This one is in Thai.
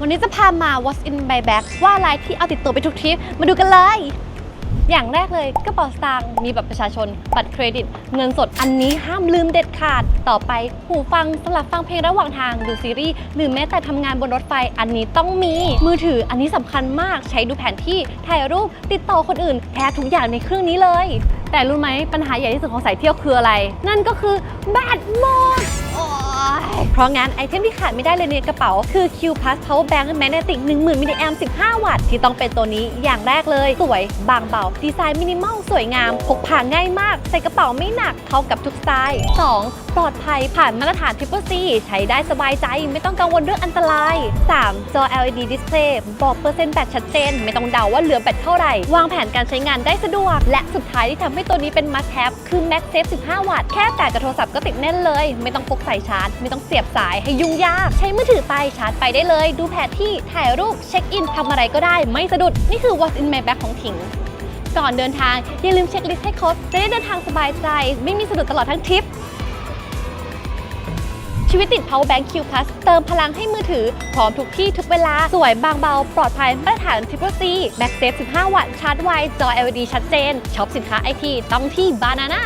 วันนี้จะพามา What's in my bag ว่าอะไรที่เอาติดตัวไปทุกทริป มาดูกันเลย อย่างแรกเลยกระเป๋าสตางค์มีบัตรประชาชน บัตรเครดิต เงินสดอันนี้ห้ามลืมเด็ดขาด ต่อไปหูฟังสำหรับฟังเพลงระหว่างทางดูซีรีส์หรือแม้แต่ทำงานบนรถไฟอันนี้ต้องมี มือถืออันนี้สำคัญมากใช้ดูแผนที่ถ่ายรูปติดต่อคนอื่นแทบทุกอย่างในเครื่องนี้เลย แต่รู้ไหมปัญหาใหญ่ที่สุดของสายเที่ยวคืออะไร นั่นก็คือแบตหมด เพราะงั้นไอเทมที่ขาดไม่ได้เลยในกระเป๋า คือ Q Plus Power Bank Magnetic 10,000มิลลิแอมป์15 วัตต์ ที่ต้องเป็นตัวนี้อย่างแรกเลย สวย บางเบา ดีไซน์มินิมอลสวยงาม พกพาง่ายมาก ใส่กระเป๋าไม่หนัก เข้ากับทุกสไตล์ 2. ปลอดภัยผ่านมาตรฐาน Triple C ใช้ได้สบายใจ ไม่ต้องกังวลเรื่องอันตราย 3. จอ LED Display บอกเปอร์เซ็นต์แบตชัดเจน ไม่ต้องเดาว่าเหลือแบตเท่าไหร่ วางแผนการใช้งานได้สะดวก และสุดท้ายที่ทำให้ตัวนี้เป็น must have คือ MagSafe 15 วัตต์ แค่แต่กับโทรศัพท์ก็ติดแน่นเลย ไม่ต้องพกสายชาร์จไม่ต้องเสียบสายให้ยุ่งยาก ใช้มือถือไปชาร์จไปได้เลย ดูแผนที่ถ่ายรูปเช็คอินทำอะไรก็ได้ ไม่สะดุด นี่คือ what's in my bag ของถิง ก่อนเดินทาง อย่าลืมเช็คลิสต์ให้ครบจะได้เดินทางสบายใจ ไม่มีสะดุดตลอดทั้งทริปชีวิตติด power bank Q Plus เติมพลังให้มือถือ พร้อมทุกที่ทุกเวลา สวยบางเบา ปลอดภัยมาตรฐาน Triple C Back Safe 15 วัตต์ชาร์จไว จอ LED ชัดเจนช็อปสินค้าไอทีต้องที่ Banana